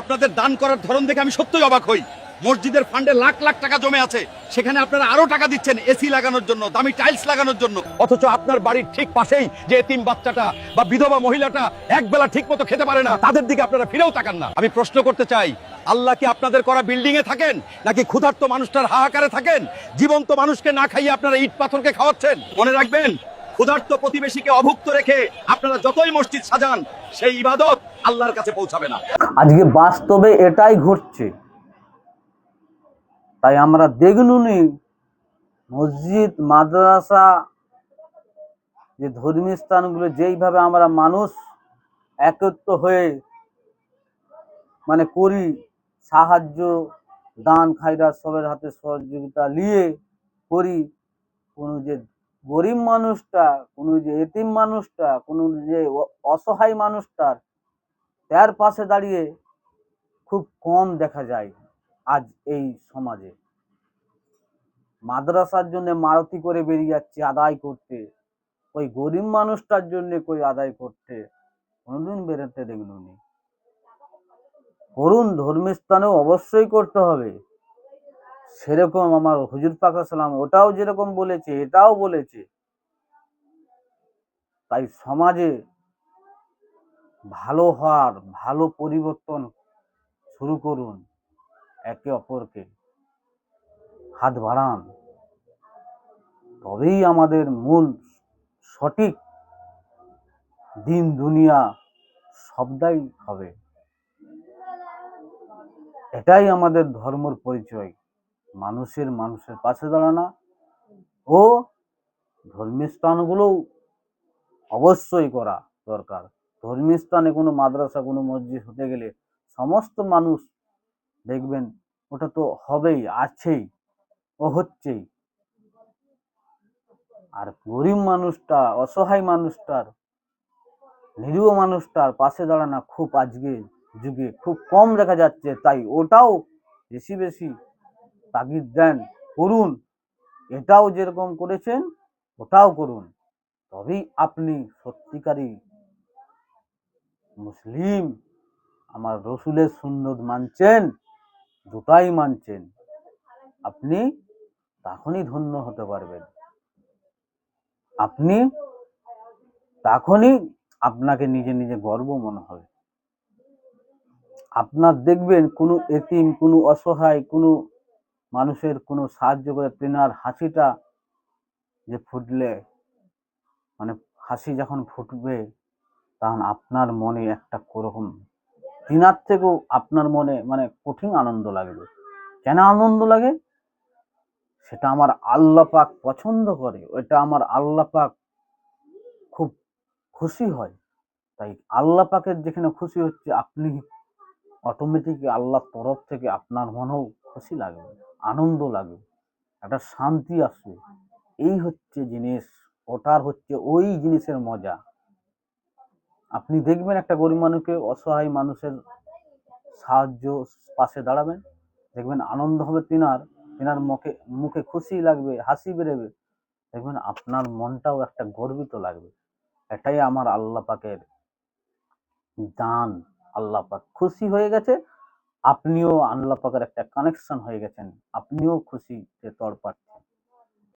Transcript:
আপনাদের দান করার ধরন দেখে আমি সত্যই অবাক হই। মসজিদের ফান্ডে লাখ লাখ টাকা জমে আছে। সেখানে আপনারা আরও টাকা দিচ্ছেন এসি লাগানোর জন্য, দামি টাইলস লাগানোর জন্য। অথচ আপনার বাড়ির ঠিক পাশেই যে এতিম বাচ্চাটা বা বিধবা মহিলাটা এক বেলা ঠিক মতো খেতে পারে না, তাদের দিকে আপনারা ফিরেও তাকান না। আমি প্রশ্ন করতে চাই, আল্লাহ কি আপনাদের করা বিল্ডিং এ থাকেন? নাকি ক্ষুধার্ত মানুষটার হাহাকারে থাকেন? জীবন্ত মানুষকে না খাইয়ে আপনারা ইট পাথরকে খাওয়াচ্ছেন? মনে রাখবেন, ক্ষুধার্ত প্রতিবেশীকে অভুক্ত রেখে আপনারা যতই মসজিদ সাজান, সেই ইবাদত আল্লাহর কাছে পৌঁছাবে না। আজকে বাস্তবে এটাই ঘটছে। তাই আমরা দেখনুনি মসজিদ, মাদ্রাসা, যে ধর্মীয় স্থানগুলো যেইভাবে আমরা মানুষ একত্র হয়ে মানে করি, সাহায্য, দান খাইরা সবের হাতে সহযোগিতা নিয়ে করি, কোনো যে গরিব মানুষটা, কোনো যে এতিম মানুষটা, কোনো যে অসহায় মানুষটার তার পাশে দাঁড়িয়ে খুব কম দেখা যায় আজ এই সমাজে। মাদ্রাসার জন্য মারতি করে বেরিয়ে যাচ্ছে, আদায় করতে। ওই গরিব মানুষটার জন্য কই আদায় করতে? কোনোদিন বেরোতে দেখলুনি। করুন ধর্মীয় স্থানেও অবশ্যই করতে হবে। সেরকম আমার হুজুর পাক সালাম ওটাও যেরকম বলেছে, এটাও বলেছে। তাই সমাজে ভালো হওয়ার, ভালো পরিবর্তন শুরু করুন। একে অপরকে হাত বাড়ান। তবেই আমাদের মূল সঠিক দিন দুনিয়া সবটাই হবে। এটাই আমাদের ধর্মর পরিচয়। মানুষের মানুষের পাশে দাঁড়ানো ও ধর্মীয় স্থানগুলোও অবশ্যই করা দরকার। ধর্মীয় স্থানে কোনো মাদ্রাসা, কোনো মসজিদ হতে গেলে সমস্ত মানুষ দেখবেন ওটা তো হবেই, আছেই, ও হচ্ছেই। আর গরিব মানুষটা, অসহায় মানুষটার, নিরীহ মানুষটার পাশে দাঁড়ানো খুব আজকে যুগে, খুব কম দেখা যাচ্ছে, তাই ওটাও বেশি বেশি তাগিদ দেন, করুন। এটাও যেরকম করেছেন, ওটাও করুন। তবেই আপনি সত্যিকারই মুসলিম, আমার রসুলের সুন্নত মানছেন, দুটাই মানছেন। আপনি তখনই ধন্য হতে পারবেন। আপনি তখনই আপনাকে নিজে নিজে গর্ব মনে হবে। আপনার দেখবেন কোনো এতিম, কোনো অসহায়, কোনো মানুষের কোনো সাহায্য করে তেনার হাসিটা যে ফুটলে মানে হাসি যখন ফুটবে তখন আপনার মনে একটা কোরকম তিনার থেকেও আপনার মনে মানে কঠিন আনন্দ লাগবে। কেন আনন্দ লাগে? সেটা আমার আল্লাহ পাক পছন্দ করে, ওইটা আমার আল্লাহ পাক খুব খুশি হয়। তাই আল্লাহ পাকের যেখানে খুশি হচ্ছে, আপনি অটোমেটিক আল্লাহর তরফ থেকে আপনার মনেও খুশি লাগবে, আনন্দ লাগবে, একটা শান্তি আসবে। এই হচ্ছে জিনিস, ওটার হচ্ছে ওই জিনিসের মজা। আপনি দেখবেন একটা গরিব মানুষকে, অসহায় মানুষের সাহায্য পাশে দাঁড়াবেন। দেখবেন আনন্দ হবে তিনার তিনার মুখে মুখে খুশি লাগবে, হাসি বেরোবে। দেখবেন আপনার মনটাও একটা গর্বিত লাগবে। এটাই আমার আল্লাহ পাকের দান। আল্লাহ পাক খুশি হয়ে গেছে, আপনিও আল্লাহ পাকের একটা কানেকশন হয়ে গেছেন। আপনিও খুশি খুশিতে তড়পাচ্ছেন